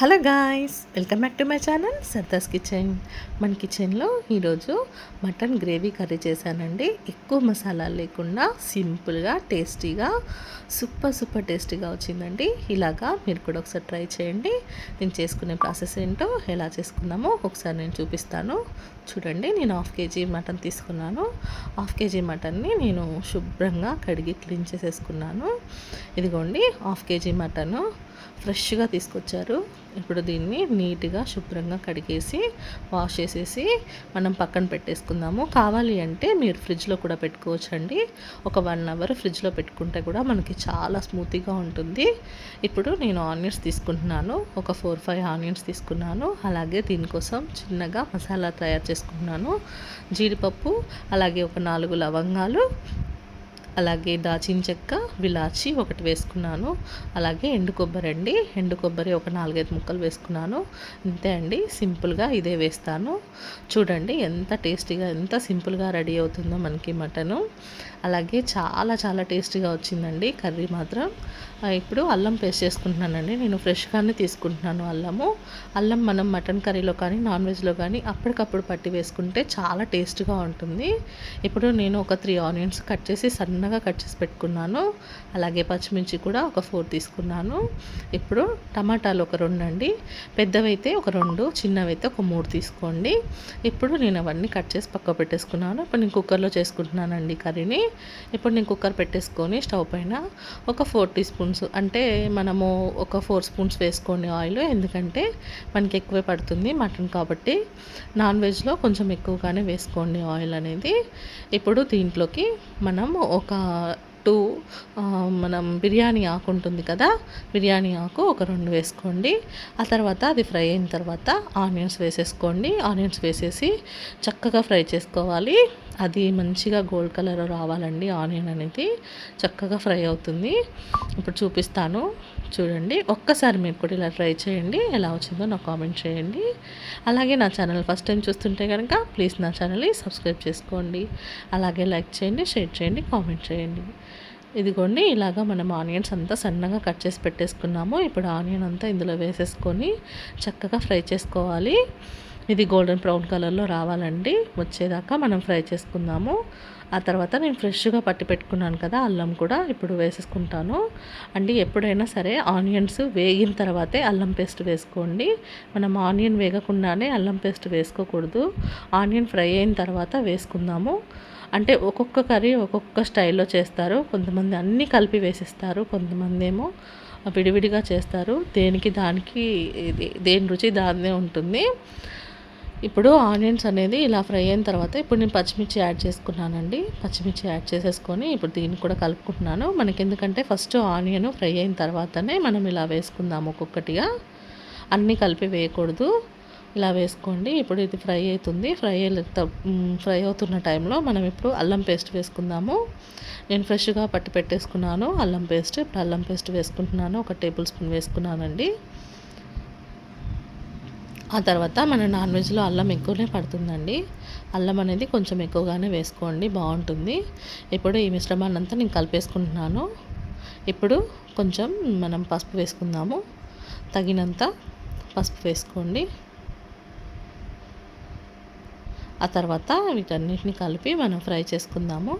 Hello guys welcome back to my channel Sarda's kitchen. మన కిచెన్లో ఈరోజు మటన్ గ్రేవీ కర్రీ చేశానండి. ఎక్కువ మసాలా లేకుండా సింపుల్గా టేస్టీగా సూపర్ సూపర్ టేస్టీగా వచ్చిందండి. ఇలాగా మీరు కూడా ఒకసారి ట్రై చేయండి. నేను చేసుకునే ప్రాసెస్ ఏంటో ఎలా చేసుకున్నామో ఒకసారి నేను చూపిస్తాను. చూడండి నేను హాఫ్ కేజీ మటన్ తీసుకున్నాను. హాఫ్ కేజీ మటన్ని నేను శుభ్రంగా కడిగి క్లీన్ చేసేసుకున్నాను. ఇదిగోండి హాఫ్ కేజీ మటను ఫ్రెష్గా తీసుకొచ్చారు. ఇప్పుడు దీన్ని నీట్గా శుభ్రంగా కడిగేసి వాష్ చేసేసి మనం పక్కన పెట్టేసుకుందాము. కావాలి అంటే మీరు ఫ్రిడ్జ్లో కూడా పెట్టుకోవచ్చు అండి ఒక వన్ అవర్ ఫ్రిడ్జ్లో పెట్టుకుంటే కూడా మనకి చాలా స్మూతీగా ఉంటుంది. ఇప్పుడు నేను ఆనియన్స్ తీసుకుంటున్నాను. ఒక ఫోర్ ఫైవ్ ఆనియన్స్ తీసుకున్నాను. అలాగే దీనికోసం చిన్నగా మసాలా తయారు చేసుకుంటున్నాను. జీడిపప్పు అలాగే ఒక నాలుగు లవంగాలు అలాగే దాచిన చెక్క విలాచి ఒకటి వేసుకున్నాను. అలాగే ఎండు కొబ్బరి అండి. ఎండు కొబ్బరి ఒక నాలుగైదు ముక్కలు వేసుకున్నాను. ఇంతే అండి. సింపుల్గా ఇదే వేస్తాను. చూడండి ఎంత టేస్టీగా ఎంత సింపుల్గా రెడీ అవుతుందో మనకి మటను. అలాగే చాలా చాలా టేస్టీగా వచ్చిందండి కర్రీ మాత్రం. ఇప్పుడు అల్లం పేస్ట్ చేసుకుంటున్నానండి. నేను ఫ్రెష్గానే తీసుకుంటున్నాను అల్లము. అల్లం మనం మటన్ కర్రీలో కానీ నాన్ వెజ్లో కానీ అప్పటికప్పుడు పట్టి వేసుకుంటే చాలా టేస్ట్గా ఉంటుంది. ఇప్పుడు నేను ఒక త్రీ ఆనియన్స్ కట్ చేసి సన్న సన్నగా కట్ చేసి పెట్టుకున్నాను. అలాగే పచ్చిమిర్చి కూడా ఒక ఫోర్ తీసుకున్నాను. ఇప్పుడు టమాటాలు ఒక రెండు అండి. పెద్దవైతే ఒక రెండు చిన్నవైతే ఒక మూడు తీసుకోండి. ఇప్పుడు నేను అవన్నీ కట్ చేసి పక్క పెట్టేసుకున్నాను. ఇప్పుడు నేను కుక్కర్లో చేసుకుంటున్నానండి కర్రీని. ఇప్పుడు నేను కుక్కర్ పెట్టేసుకొని స్టవ్ పైన ఒక ఫోర్ టీ స్పూన్స్ అంటే మనము ఒక ఫోర్ స్పూన్స్ వేసుకోండి ఆయిల్. ఎందుకంటే మనకి ఎక్కువే పడుతుంది మటన్ కాబట్టి. నాన్ వెజ్లో కొంచెం ఎక్కువగానే వేసుకోండి ఆయిల్ అనేది. ఇప్పుడు దీంట్లోకి మనం ఒక టూ మనం బిర్యానీ ఆకు ఉంటుంది కదా బిర్యానీ ఆకు ఒక రెండు వేసుకోండి. ఆ తర్వాత అది ఫ్రై అయిన తర్వాత ఆనియన్స్ వేసేసుకోండి. ఆనియన్స్ వేసేసి చక్కగా ఫ్రై చేసుకోవాలి. అది మంచిగా గోల్డ్ కలర్ రావాలండి ఆనియన్ అనేది. చక్కగా ఫ్రై అవుతుంది. ఇప్పుడు చూపిస్తాను. చూడండి. ఒక్కసారి మీరు కూడా ఇలా ట్రై చేయండి. ఎలా వచ్చిందో నాకు కామెంట్ చేయండి. అలాగే నా ఛానల్ ఫస్ట్ టైం చూస్తుంటే కనుక ప్లీజ్ నా ఛానల్ని సబ్స్క్రైబ్ చేసుకోండి. అలాగే లైక్ చేయండి షేర్ చేయండి కామెంట్ చేయండి. ఇదిగోండి ఇలాగా మనం ఆనియన్స్ అంతా సన్నగా కట్ చేసి పెట్టేసుకున్నాము. ఇప్పుడు ఆనియన్ అంతా ఇందులో వేసేసుకొని చక్కగా ఫ్రై చేసుకోవాలి. ఇది గోల్డెన్ బ్రౌన్ కలర్లో రావాలండి. వచ్చేదాకా మనం ఫ్రై చేసుకుందాము. ఆ తర్వాత నేను ఫ్రెష్గా పట్టి పెట్టుకున్నాను కదా అల్లం కూడా ఇప్పుడు వేసేసుకుంటాను. అండి ఎప్పుడైనా సరే ఆనియన్స్ వేగిన తర్వాతే అల్లం పేస్ట్ వేసుకోండి. మనం ఆనియన్ వేగకుండానే అల్లం పేస్ట్ వేసుకోకూడదు. ఆనియన్ ఫ్రై అయిన తర్వాత వేసుకుందాము. అంటే ఒక్కొక్క కర్రీ ఒక్కొక్క స్టైల్లో చేస్తారు. కొంతమంది అన్నీ కలిపి వేసిస్తారు కొంతమంది ఏమో విడివిడిగా చేస్తారు. దేనికి దానికి దేని రుచి దాన్నే ఉంటుంది. ఇప్పుడు ఆనియన్స్ అనేది ఇలా ఫ్రై అయిన తర్వాత ఇప్పుడు నేను పచ్చిమిర్చి యాడ్ చేసుకున్నానండి. పచ్చిమిర్చి యాడ్ చేసేసుకొని ఇప్పుడు దీన్ని కూడా కలుపుకుంటున్నాను. మనకి ఎందుకంటే ఫస్ట్ ఆనియన్ ఫ్రై అయిన తర్వాతనే మనం ఇలా వేసుకుందాము ఒక్కొక్కటిగా. అన్నీ కలిపి వేయకూడదు. ఇలా వేసుకోండి. ఇప్పుడు ఇది ఫ్రై అవుతుంది. ఫ్రై ఫ్రై అవుతున్న టైంలో మనం ఇప్పుడు అల్లం పేస్ట్ వేసుకుందాము. నేను ఫ్రెష్గా పట్టి పెట్టేసుకున్నాను. అల్లం పేస్ట్. ఇప్పుడు అల్లం పేస్ట్ వేసుకుంటున్నాను. ఒక టేబుల్ స్పూన్ వేసుకున్నానండి. ఆ తర్వాత మన నాన్ వెజ్లో అల్లం ఎక్కువనే పడుతుందండి. అల్లం అనేది కొంచెం ఎక్కువగానే వేసుకోండి బాగుంటుంది. ఇప్పుడు ఈ మిశ్రమాన్ని అంతా నేను కలిపేసుకుంటున్నాను. ఇప్పుడు కొంచెం మనం పసుపు వేసుకుందాము. తగినంత పసుపు వేసుకోండి. ఆ తర్వాత వీటన్నిటిని కలిపి మనం ఫ్రై చేసుకుందాము.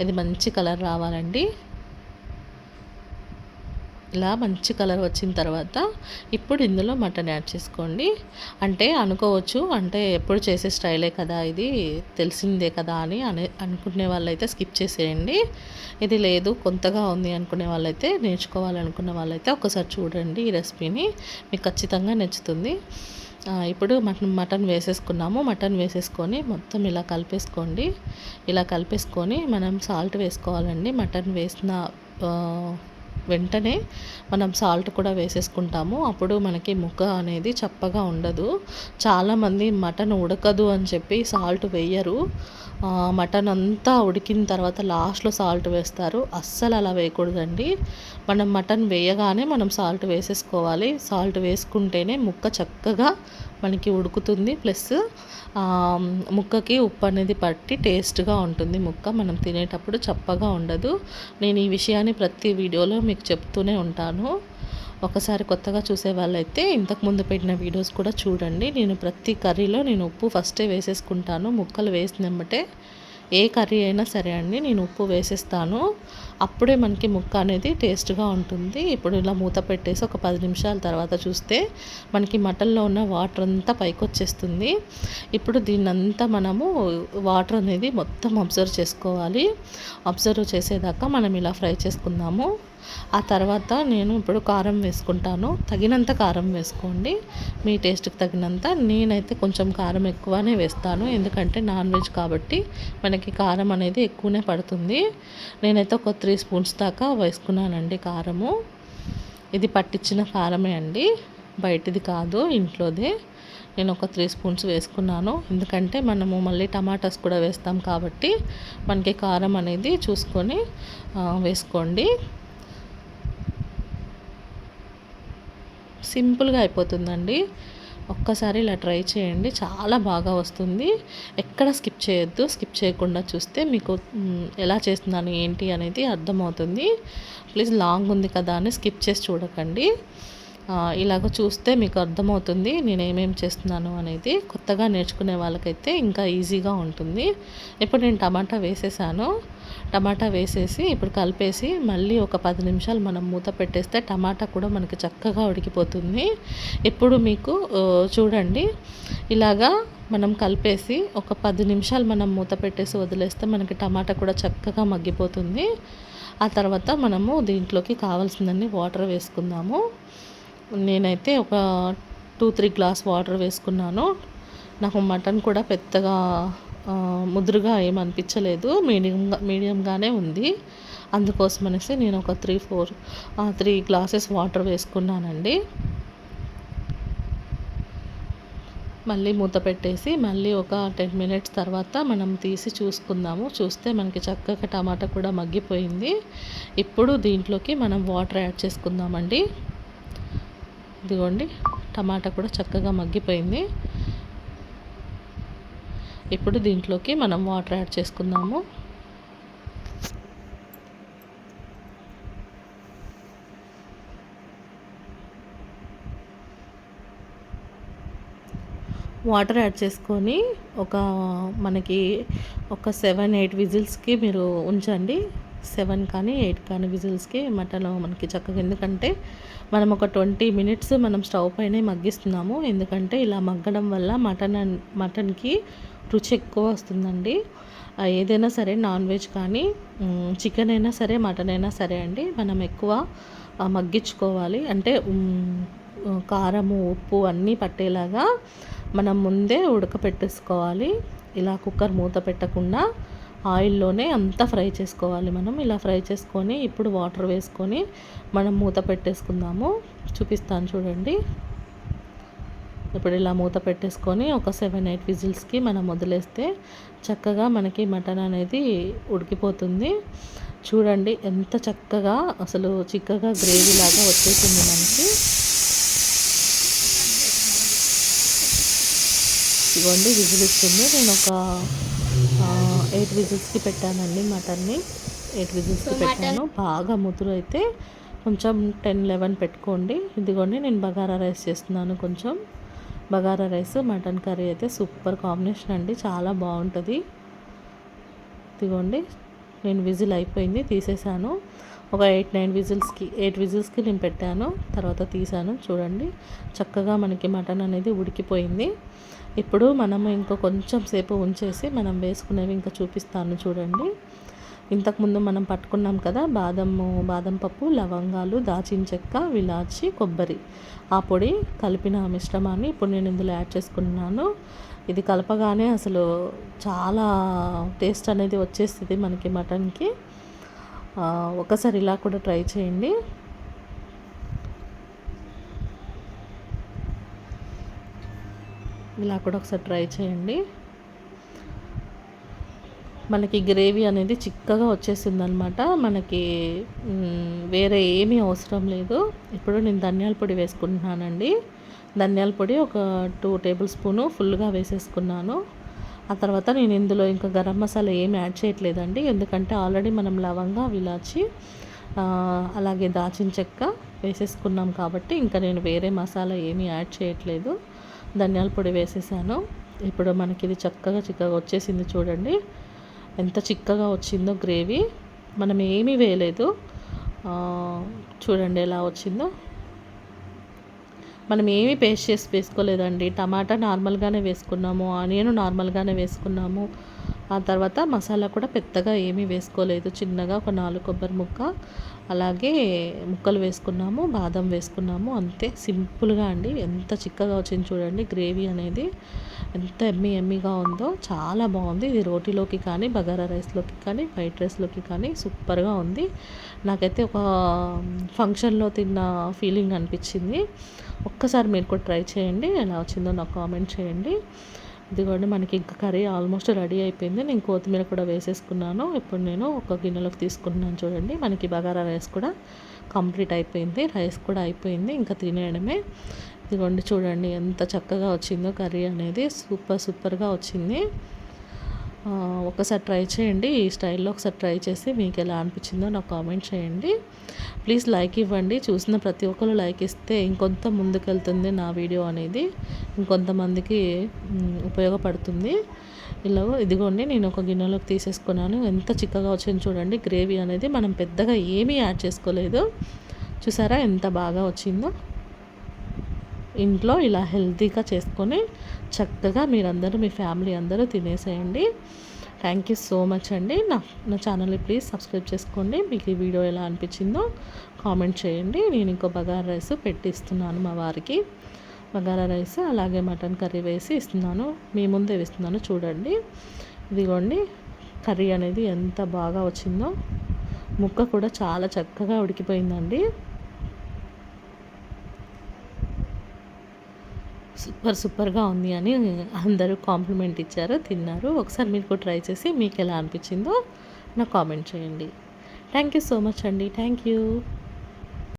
ఇది మంచి కలర్ రావాలండి. ఇలా మంచి కలర్ వచ్చిన తర్వాత ఇప్పుడు ఇందులో మటన్ యాడ్ చేసుకోండి. అంటే అనుకోవచ్చు అంటే ఎప్పుడు చేసే స్టైలే కదా ఇది తెలిసిందే కదా అని అనే అనుకునే వాళ్ళైతే స్కిప్ చేసేయండి. ఇది లేదు కొంతగా ఉంది అనుకునే వాళ్ళైతే నేర్చుకోవాలనుకున్న వాళ్ళైతే ఒకసారి చూడండి ఈ రెసిపీని మీకు ఖచ్చితంగా నచ్చుతుంది. ఇప్పుడు మటన్ మటన్ వేసేసుకున్నాము. మటన్ వేసేసుకొని మొత్తం ఇలా కలిపేసుకోండి. ఇలా కలిపేసుకొని మనం సాల్ట్ వేసుకోవాలండి. మటన్ వేసిన వెంటనే మనం సాల్ట్ కూడా వేసేసుకుంటాము. అప్పుడు మనకి ముక్క అనేది చప్పగా ఉండదు. చాలామంది మటన్ ఉడకదు అని చెప్పి సాల్ట్ వేయరు. మటన్ అంతా ఉడికిన తర్వాత లాస్ట్లో సాల్ట్ వేస్తారు. అస్సలు అలా వేయకూడదండి. మనం మటన్ వేయగానే మనం సాల్ట్ వేసేసుకోవాలి. సాల్ట్ వేసుకుంటేనే ముక్క చక్కగా మనకి ఉడుకుతుంది. ప్లస్ ముక్కకి ఉప్పు అనేది పట్టి టేస్ట్గా ఉంటుంది ముక్క. మనం తినేటప్పుడు చప్పగా ఉండదు. నేను ఈ విషయాన్ని ప్రతి వీడియోలో మీకు చెప్తూనే ఉంటాను. ఒకసారి కొత్తగా చూసే వాళ్ళైతే ఇంతకుముందు పెట్టిన వీడియోస్ కూడా చూడండి. నేను ప్రతి కర్రీలో నేను ఉప్పు ఫస్టే వేసేసుకుంటాను. ముక్కలు వేసినమ్మటే ఏ కర్రీ అయినా సరే అండి నేను ఉప్పు వేసేస్తాను. అప్పుడే మనకి ముక్క అనేది టేస్ట్గా ఉంటుంది. ఇప్పుడు ఇలా మూత పెట్టేసి ఒక పది నిమిషాల తర్వాత చూస్తే మనకి మటన్లో ఉన్న వాటర్ అంతా పైకి వచ్చేస్తుంది ఇప్పుడు దీన్నంతా మనము వాటర్ అనేది మొత్తం అబ్జర్వ్ చేసుకోవాలి. అబ్జర్వ్ చేసేదాకా మనం ఇలా ఫ్రై చేసుకుందాము. ఆ తర్వాత నేను ఇప్పుడు కారం వేసుకుంటాను. తగినంత కారం వేసుకోండి. మీ టేస్ట్కి తగినంత. నేనైతే కొంచెం కారం ఎక్కువనే వేస్తాను. ఎందుకంటే నాన్ వెజ్ కాబట్టి మనకి కారం అనేది ఎక్కువనే పడుతుంది. నేనైతే ఒక త్రీ స్పూన్స్ దాకా వేసుకున్నానండి కారము. ఇది పట్టించిన కారమే అండి. బయటిది కాదు ఇంట్లోదే. నేను ఒక త్రీ స్పూన్స్ వేసుకున్నాను. ఎందుకంటే మనము మళ్ళీ టమాటాస్ కూడా వేస్తాం కాబట్టి మనకి కారం అనేది చూసుకొని వేసుకోండి. సింపుల్గా అయిపోతుందండి. ఒక్కసారి ఇలా ట్రై చేయండి. చాలా బాగా వస్తుంది. ఎక్కడ స్కిప్ చేయొద్దు. స్కిప్ చేయకుండా చూస్తే మీకు ఎలా చేస్తున్నాను ఏంటి అనేది అర్థమవుతుంది. ప్లీజ్ లాంగ్ ఉంది కదా అని స్కిప్ చేసి చూడకండి. ఇలాగ చూస్తే మీకు అర్థమవుతుంది నేను ఏమేమి చేస్తున్నాను అనేది. కొత్తగా నేర్చుకునే వాళ్ళకైతే ఇంకా ఈజీగా ఉంటుంది. ఇప్పుడు నేను టమాటా వేసేసాను. టమాటా వేసేసి ఇప్పుడు కలిపేసి మళ్ళీ ఒక పది నిమిషాలు మనం మూత పెట్టేస్తే టమాటా కూడా మనకి చక్కగా ఉడికిపోతుంది. ఇప్పుడు మీకు చూడండి ఇలాగా మనం కలిపేసి ఒక పది నిమిషాలు మనం మూత పెట్టేసి వదిలేస్తే మనకి టమాటా కూడా చక్కగా మగ్గిపోతుంది. ఆ తర్వాత మనము దీంట్లోకి కావాల్సిందన్నీ వాటర్ వేసుకుందాము. నేనైతే ఒక టూ త్రీ గ్లాస్ వాటర్ వేసుకున్నాను. నాకు మటన్ కూడా పెద్దగా ముదురుగా ఏమనిపించలేదు మీడియంగా మీడియంగానే ఉంది. అందుకోసం అనేసి నేను ఒక three four three glasses water వేసుకున్నానండి. మళ్ళీ మూత పెట్టేసి మళ్ళీ ఒక టెన్ మినిట్స్ తర్వాత మనం తీసి చూసుకుందాము. చూస్తే మనకి చక్కగా టమాటా కూడా మగ్గిపోయింది. ఇప్పుడు దీంట్లోకి మనం వాటర్ యాడ్ చేసుకుందామండి. ఇదిగోండి టమాటా కూడా చక్కగా మగ్గిపోయింది. ఇప్పుడు దీంట్లోకి మనం వాటర్ యాడ్ చేసుకుందాము. వాటర్ యాడ్ చేసుకొని ఒక మనకి ఒక సెవెన్ ఎయిట్ విజిల్స్కి మీరు ఉంచండి. సెవెన్ కానీ ఎయిట్ కానీ విజిల్స్కి మటన్ మనకి చక్కగా ఎందుకంటే మనం ఒక ట్వంటీ మినిట్స్ మనం స్టవ్ పైనే మగ్గిస్తున్నాము. ఎందుకంటే ఇలా మగ్గడం వల్ల మటన్ మటన్కి రుచి ఎక్కువ వస్తుందండి. ఏదైనా సరే నాన్ వెజ్ కానీ చికెన్ అయినా సరే మటన్ అయినా సరే అండి మనం ఎక్కువ మగ్గించుకోవాలి. అంటే కారము ఉప్పు అన్నీ పట్టేలాగా మనం ముందే ఉడకపెట్టేసుకోవాలి. ఇలా కుక్కర్ మూత పెట్టకుండా ఆయిల్లోనే అంతా ఫ్రై చేసుకోవాలి మనం. ఇలా ఫ్రై చేసుకొని ఇప్పుడు వాటర్ వేసుకొని మనం మూత పెట్టేసుకుందాము. చూపిస్తాను చూడండి. ఇప్పుడు ఇలా మూత పెట్టేసుకొని ఒక సెవెన్ ఎయిట్ విజిల్స్కి మనం వదిలేస్తే చక్కగా మనకి మటన్ అనేది ఉడికిపోతుంది. చూడండి ఎంత చక్కగా అసలు చిక్కగా గ్రేవీ లాగా వచ్చేసింది మనకి. ఇవ్వండి విజిల్ ఇస్తుంది. నేను ఒక ఎయిట్ విజిల్స్కి పెట్టానండి మటన్ని. ఎయిట్ విజిల్స్కి పెట్టాను. బాగా ముదురు అయితే కొంచెం టెన్ లెవెన్ పెట్టుకోండి. ఇదిగోండి నేను బగారా రైస్ చేస్తున్నాను కొంచెం. బగారా రైస్ మటన్ కర్రీ అయితే సూపర్ కాంబినేషన్ అండి. చాలా బాగుంటుంది. ఇదిగోండి నేను విజిల్ అయిపోయింది తీసేసాను ఒక ఎయిట్ నైన్ విజిల్స్కి ఎయిట్ విజిల్స్కి నేను పెట్టాను. తర్వాత తీసాను చూడండి. చక్కగా మనకి మటన్ అనేది ఉడికిపోయింది. ఇప్పుడు మనము ఇంకా కొంచెం సేపు ఉంచేసి మనం వేసుకునేవి ఇంకా చూపిస్తాను చూడండి. ఇంతకుముందు మనం పట్టుకున్నాం కదా బాదము బాదం పప్పు లవంగాలు దాచిన చెక్క విలాచి కొబ్బరి. ఆ పొడి కలిపిన మిశ్రమాన్ని ఇప్పుడు నేను ఇందులో యాడ్ చేసుకున్నాను. ఇది కలపగానే అసలు చాలా టేస్ట్ అనేది వచ్చేస్తుంది మనకి మటన్కి. ఒకసారి ఇలా కూడా ట్రై చేయండి. ఇలా కూడా ఒకసారి ట్రై చేయండి. మనకి గ్రేవీ అనేది చిక్కగా వచ్చేసింది అనమాట మనకి వేరే ఏమీ అవసరం లేదు. ఇప్పుడు నేను ధనియాల పొడి వేసుకుంటున్నానండి. ధనియాల పొడి ఒక టూ టేబుల్ స్పూను ఫుల్గా వేసేసుకున్నాను. ఆ తర్వాత నేను ఇందులో ఇంకా గరం మసాలా ఏమి యాడ్ చేయట్లేదండి. ఎందుకంటే ఆల్రెడీ మనం లవంగా విలాచి అలాగే దాచిన చెక్క వేసేసుకున్నాం కాబట్టి ఇంకా నేను వేరే మసాలా ఏమీ యాడ్ చేయట్లేదు. ధనియాల పొడి వేసేసాను. ఇప్పుడు మనకి ఇది చక్కగా చిక్కగా వచ్చేసింది చూడండి. ఎంత చిక్కగా వచ్చిందో గ్రేవీ. మనం ఏమీ వేయలేదు. చూడండి ఎలా వచ్చిందో. మనం ఏమీ పేస్ట్ చేసి వేసుకోలేదండి. టమాటా నార్మల్గానే వేసుకున్నాము ఆనియన్ నార్మల్గానే వేసుకున్నాము. ఆ తర్వాత మసాలా కూడా పెద్దగా ఏమీ వేసుకోలేదు. చిన్నగా ఒక నాలుగు కొబ్బరి ముక్క అలాగే ముక్కలు వేసుకున్నాము బాదం వేసుకున్నాము అంతే. సింపుల్గా అండి. ఎంత చిక్కగా వచ్చింది చూడండి గ్రేవీ అనేది. ఎంత ఎమ్మి ఎమ్మిగా ఉందో చాలా బాగుంది. ఇది రోటీలోకి కానీ బగారా రైస్లోకి కానీ వైట్ రైస్లోకి కానీ సూపర్గా ఉంది. నాకైతే ఒక ఫంక్షన్లో తిన్న ఫీలింగ్ అనిపించింది. ఒక్కసారి మీరు కూడా ట్రై చేయండి. ఎలా వచ్చిందో నాకు కామెంట్ చేయండి. ఇదిగోండి మనకి ఇంకా కర్రీ ఆల్మోస్ట్ రెడీ అయిపోయింది. నేను కొత్తిమీర కూడా వేసేసుకున్నాను. ఇప్పుడు నేను ఒక గిన్నెలోకి తీసుకున్నాను చూడండి. మనకి బగారా రైస్ కూడా కంప్లీట్ అయిపోయింది. రైస్ కూడా అయిపోయింది. ఇంకా తినేయడమే. ఇదిగోండి చూడండి ఎంత చక్కగా వచ్చిందో కర్రీ అనేది సూపర్ సూపర్గా వచ్చింది. ఒకసారి ట్రై చేయండి ఈ స్టైల్లో ఒకసారి ట్రై చేసి మీకు ఎలా అనిపించిందో నాకు కామెంట్ చేయండి. ప్లీజ్ లైక్ ఇవ్వండి చూసిన ప్రతి ఒక్కరు లైక్ ఇస్తే ఇంకొంత ముందుకెళ్తుంది నా వీడియో అనేది ఇంకొంతమందికి ఉపయోగపడుతుంది. ఇలా ఇదిగోండి నేను ఒక గిన్నెలోకి తీసేసుకున్నాను. ఎంత చిక్కగా వచ్చింది చూడండి గ్రేవీ అనేది మనం పెద్దగా ఏమీ యాడ్ చేసుకోలేదు. చూసారా ఎంత బాగా వచ్చిందో? ఇంట్లో ఇలా హెల్తీగా చేసుకొని చక్కగా మీరందరూ మీ ఫ్యామిలీ అందరూ తినేసేయండి. థ్యాంక్ యూ సో మచ్ అండి. నా నా ఛానల్ని ప్లీజ్ సబ్స్క్రైబ్ చేసుకోండి. మీకు ఈ వీడియో ఎలా అనిపించిందో కామెంట్ చేయండి. నేను ఇంకో బగారా రైస్ పెట్టి ఇస్తున్నాను మా వారికి. బగారా రైస్ అలాగే మటన్ కర్రీ వేసి ఇస్తున్నాను. మీ ముందే ఇస్తున్నాను చూడండి. ఇదిగోండి కర్రీ అనేది ఎంత బాగా వచ్చిందో. ముక్క కూడా చాలా చక్కగా ఉడికిపోయిందండి. సూపర్ సూపర్గా ఉంది అని అందరూ కాంప్లిమెంట్ ఇచ్చారు తిన్నారు. ఒకసారి మీరు కూడా ట్రై చేసి మీకు ఎలా అనిపించిందో నాకు కామెంట్ చేయండి. థ్యాంక్ యూ సో మచ్ అండి. Thank you.